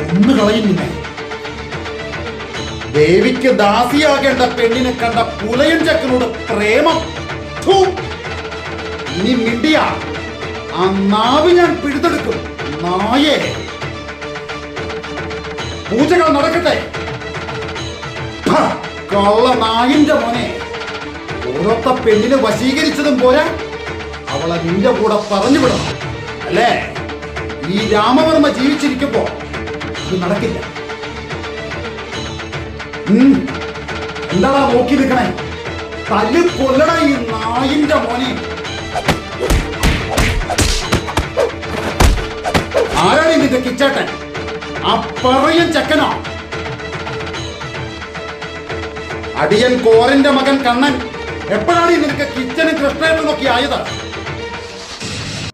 ഒന്ന് ദേവിക്ക് ദാസിയാകേണ്ട പെണ്ണിനെ കണ്ട പുലയൻ ചക്കനോട് പ്രേമം. ഇനി മിണ്ടിയ. ആ നാവ് ഞാൻ പിഴുതെടുക്കും. നായേ. പൂജകൾ നടക്കട്ടെ. കള്ള നായിന്റെ മോനെ. പുറത്തെ പെണ്ണിനെ വശീകരിച്ചതും പോരാ. അവളെ നിന്റെ കൂടെ പറഞ്ഞു വിടണം അല്ലേ? ഈ രാമവർമ്മ ജീവിച്ചിരിക്കുമ്പോ ഇത് നടക്കില്ല. എന്താടാ നോക്കി നിൽക്കണേ? തല്ലു കൊല്ലട ഈ നായിന്റെ മോനെ. ആരാണ് നിന്റെ കിച്ചേട്ടൻ? ആ പറയൻ ചെക്കനോ? അടിയൻ കോരന്റെ മകൻ കണ്ണൻ. എപ്പോഴാണ് നിനക്ക് കിച്ചനും കൃഷ്ണനും ഒക്കെ ആയത്?